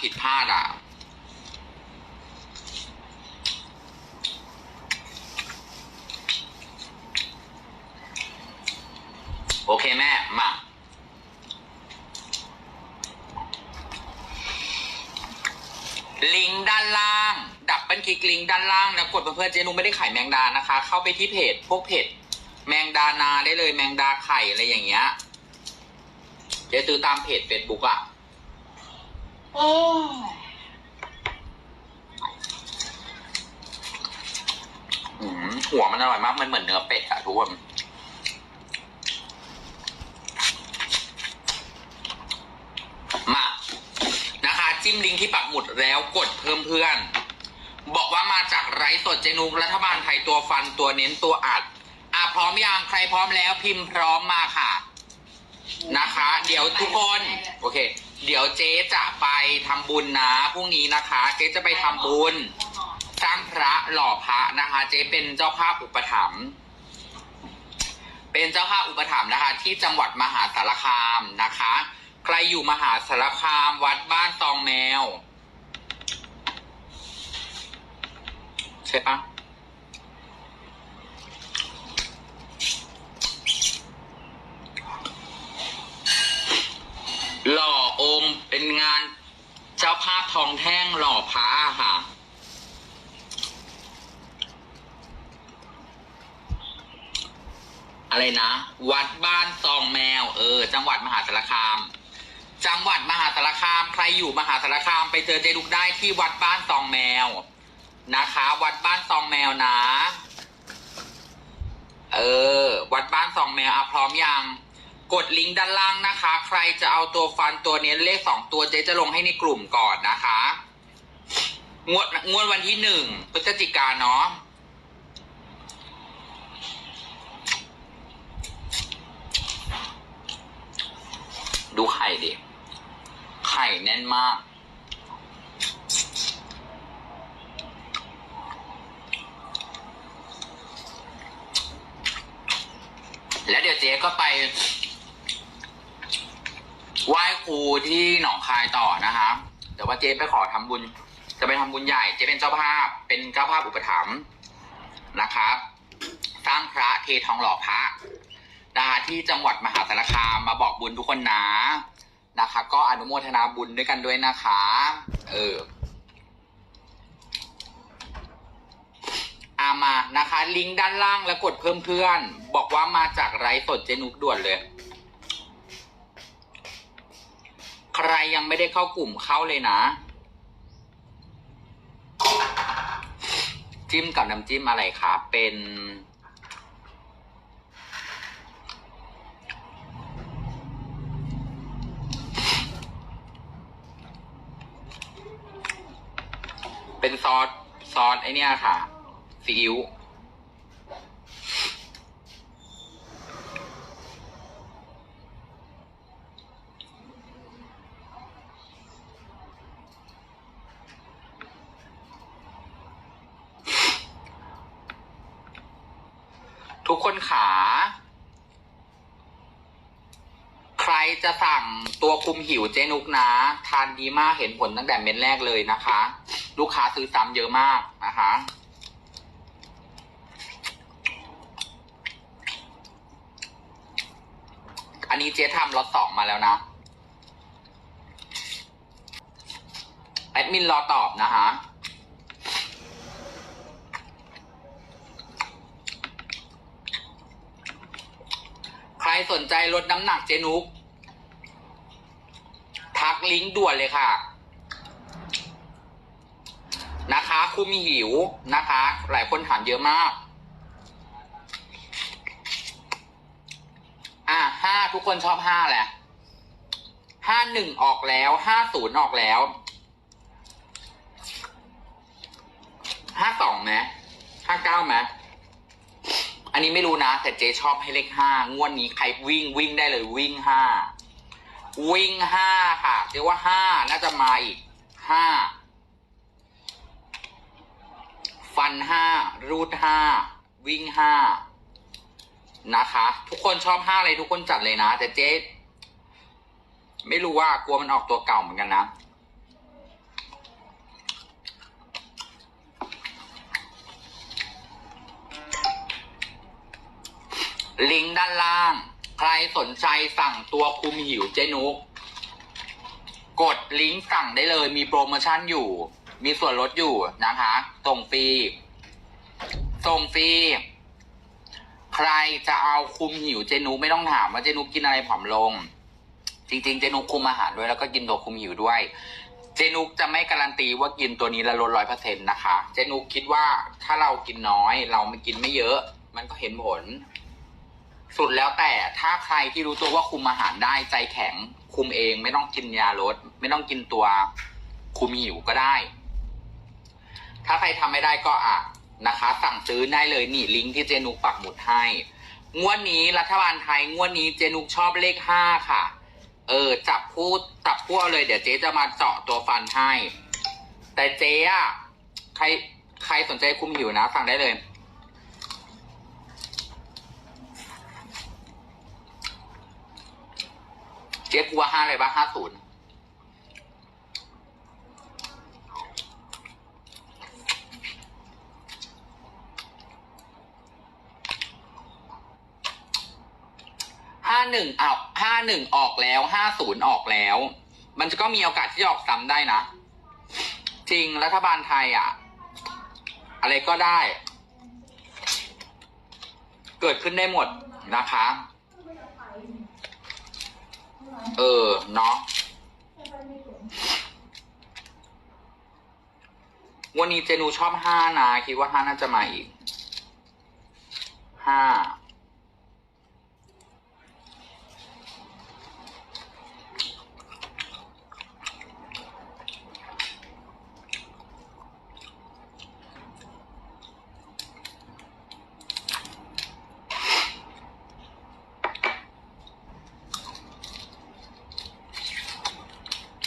ผิดพลาดอะโอเคแม่ มา ลิงก์ด้านล่าง ดับเบิลคลิกลิงก์ด้านล่างแล้วกดเพื่อนๆเจนุไม่ได้ขายแมงดานะคะ เข้าไปที่เพจ พวกเพจ แมงดานาได้เลยแมงดาไข่อะไรอย่างเงี้ยเจ๊ซื้อตามเพจเฟซบุ๊กอะ โอ้อืมหัวมันอร่อยมาก มันเหมือนเนื้อเป็ดอะทุกคน มา นะคะ จิ้มลิงก์ที่ปักหมุดแล้วกดเพิ่มเพื่อน บอกว่ามาจากไร้สดเจนุกรัฐบาลไทยตัวฟันตัวเน้นตัวอัด อะพร้อมยังใครพร้อมแล้วพิมพ์พร้อมมาค่ะ นะคะ เดี๋ยวทุกคน โอเค เดี๋ยวเจ๊จะไปทำบุญนะพรุ่งนี้นะคะ เจ๊จะไปทำบุญ สร้างพระหล่อพระนะคะ เจ๊เป็นเจ้าภาพอุปถัมภ์เป็นเจ้าภาพอุปถัมภ์นะคะ ที่จังหวัดมหาสารคามนะคะ ใครอยู่มหาสารคามวัดบ้านตองแมว ใช่ปะหล่อองค์เป็นงานเจ้าภาพทองแท่งหล่อพระอะค่ะ อะไรนะ วัดบ้านซองแมว เออ จังหวัดมหาสารคาม จังหวัดมหาสารคาม ใครอยู่มหาสารคาม ไปเจอเจลุกได้ที่วัดบ้านซองแมวนะคะ วัดบ้านซองแมวนะ เออ วัดบ้านซองแมวอะพร้อมยังกดลิงก์ด้านล่างนะคะ ใครจะเอาตัวฟันตัวเนี้ยเลขสองตัวเจ๊จะลงให้ในกลุ่มก่อนนะคะ งวดงวดวันที่หนึ่งพฤศจิกาเนาะ ดูไข่ดิ ไข่แน่นมาก แล้วเดี๋ยวเจ๊ก็ไปไหว้ครูที่หนองคายต่อนะคะเดี๋ยวว่าเจ๊ไปขอทำบุญ จะไปทำบุญใหญ่ เจ๊เป็นเจ้าภาพ เป็นเจ้าภาพอุปถัมภ์นะครับ สร้างพระเททองหล่อพระ นะคะที่จังหวัดมหาสารคามมาบอกบุญทุกคนนะนะคะ ก็อนุโมทนาบุญด้วยกันด้วยนะคะ เอออามานะคะ ลิงก์ด้านล่างแล้วกดเพิ่มเพื่อน บอกว่ามาจากไรสดเจนุกด่วนเลย ใครยังไม่ได้เข้ากลุ่มเข้าเลยนะ จิ้มกับน้ำจิ้มอะไรคะเป็น เป็นซอสซอสไอเนี้ยค่ะซีอิ๊วทุกคนขา ใครจะสั่งตัวคุมหิวเจนุกนะ ทานดีมากเห็นผลตั้งแต่เม็ดแรกเลยนะคะลูกค้าซื้อซ้ำเยอะมากนะคะอันนี้เจ๊ทำล็อตสองมาแล้วนะแอดมินรอตอบนะคะใครสนใจลดน้ำหนักเจนุก ทักลิงก์ด่วนเลยค่ะ นะคะ คุมหิวนะคะ หลายคนถามเยอะมาก อะห้าทุกคนชอบห้าแหละห้าหนึ่งออกแล้วห้าศูนย์ออกแล้วห้าสองไหมห้าเก้าไหมอันนี้ไม่รู้นะ แต่เจ๊ชอบให้เลขห้างวดนี้ใครวิ่งวิ่งได้เลยวิ่งห้าวิ่งห้าค่ะเรียกว่าห้าน่าจะมาอีกห้า นห้ารูดห้าวิ่งห้านะคะ ทุกคนชอบห้าอะไรทุกคนจัดเลยนะ แต่เจ๊ ไม่รู้ว่ากลัวมันออกตัวเก่าเหมือนกันนะลิงก์ด้านล่าง ใครสนใจสั่งตัวคุมหิวเจนุก กดลิงก์สั่งได้เลยมีโปรโมชั่นอยู่ มีส่วนลดอยู่นะคะ ส่งฟรี ส่งฟรี ใครจะเอาคุมหิวเจนุกไม่ต้องถามว่าเจนุกกินอะไรผอมลง จริง ๆ เจนุกคุมอาหารด้วยแล้วก็กินตัวคุมหิวด้วย เจนุกจะไม่การันตีว่ากินตัวนี้แล้วลดร้อยเปอร์เซ็นต์นะคะ เจนุกคิดว่าถ้าเรากินน้อย เราไม่กินไม่เยอะ มันก็เห็นผล สุดแล้วแต่ถ้าใครที่รู้ตัวว่าคุมอาหารได้ใจแข็งคุมเองไม่ต้องกินยาลด ไม่ต้องกินตัวคุมหิวก็ได้ ถ้าใครทำไม่ได้ก็อะนะคะ สั่งซื้อได้เลยนี่ลิงก์ที่เจนุกปักหมุดให้ งวดนี้รัฐบาลไทยงวดนี้เจนุกชอบเลขห้าค่ะ เออจับพูดจับพวกเลยเดี๋ยวเจ๊จะมาเจาะตัวฟันให้ แต่เจ๊อะใครใครสนใจคุมหิวนะสั่งได้เลย เจ๊กลัวห้าอะไรบ้างห้าศูนย์ ห้าหนึ่งเอาห้าหนึ่งออกแล้วห้าศูนย์ออกแล้ว มันก็มีโอกาสที่จะออกซ้ำได้นะ จริงรัฐบาลไทยอะ อะไรก็ได้ เกิดขึ้นได้หมดนะคะ เออ เนาะวันนี้เจนูชอบห้านะ คิดว่าห้าน่าจะมาอีกห้า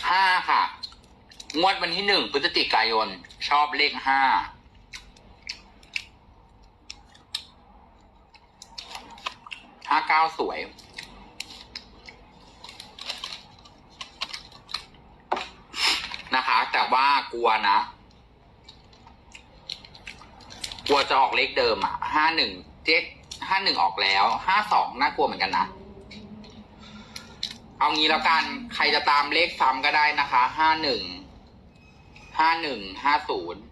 ห้าค่ะ งวดวันที่หนึ่งพฤศจิกายน ชอบเลขห้าห้าเก้าสวย นะคะ แต่ว่ากลัวนะ กลัวจะออกเลขเดิมอะห้าหนึ่งเจ็ดห้าหนึ่งออกแล้วห้าสองน่ากลัวเหมือนกันนะเอางี้แล้วกัน ใครจะตามเลขซ้ำก็ได้นะคะ ห้าหนึ่ง ห้าหนึ่งห้าศูนย์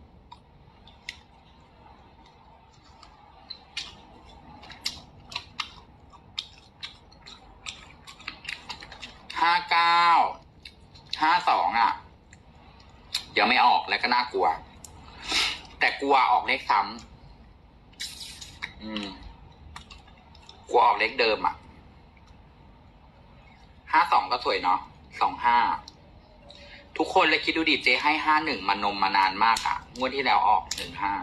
ห้าเก้าห้าสองอะยังไม่ออกแล้วก็น่ากลัว แต่กลัวออกเลขซ้ำอืมกลัวออกเลขเดิมอะห้าสองก็สวยเนาะสองห้า ทุกคนเลยคิดดูดิเจให้ห้าหนึ่งมานมมานานมากอะงวดที่แล้วออกหนึ่งห้า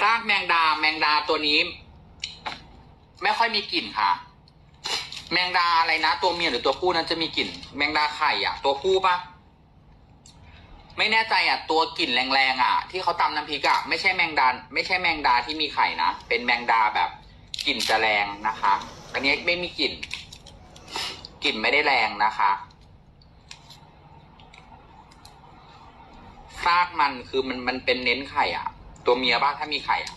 ซากแมงดาแมงดาตัวนี้ ไม่ค่อยมีกลิ่นค่ะ แมงดาอะไรนะ ตัวเมียหรือตัวผู้นั้นจะมีกลิ่น แมงดาไข่อะ ตัวผู้ปะไม่แน่ใจอะ ตัวกลิ่นแรงๆอะ ที่เขาตำน้ำพริกอะไม่ใช่แมงดาไม่ใช่แมงดาที่มีไข่นะเป็นแมงดาแบบกลิ่นจะแรงนะคะ อันนี้ไม่มีกลิ่นกลิ่นไม่ได้แรงนะคะซากมันคือมันมันเป็นเน้นไข่อะ ตัวเมียบ้างถ้ามีไข่อะ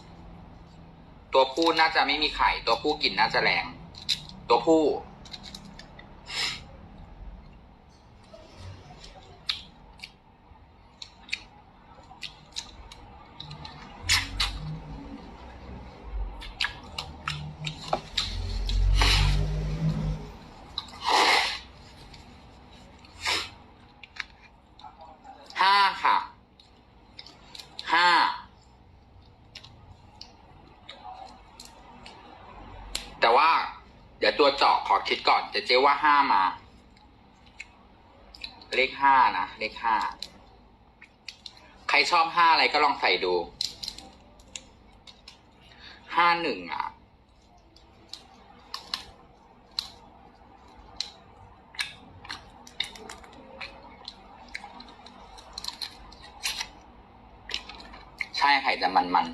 ตัวผู้น่าจะไม่มีไข่ ตัวผู้กลิ่นน่าจะแรง ตัวผู้ ห้าค่ะ ห้า แต่ว่า เดี๋ยว ตัวเจาะขอคิดก่อนจะเจ๊ว่าห้ามา เลขห้านะเลขห้าใครชอบห้าอะไรก็ลองใส่ดูห้าหนึ่งอะใช่ไข่จะมันมัน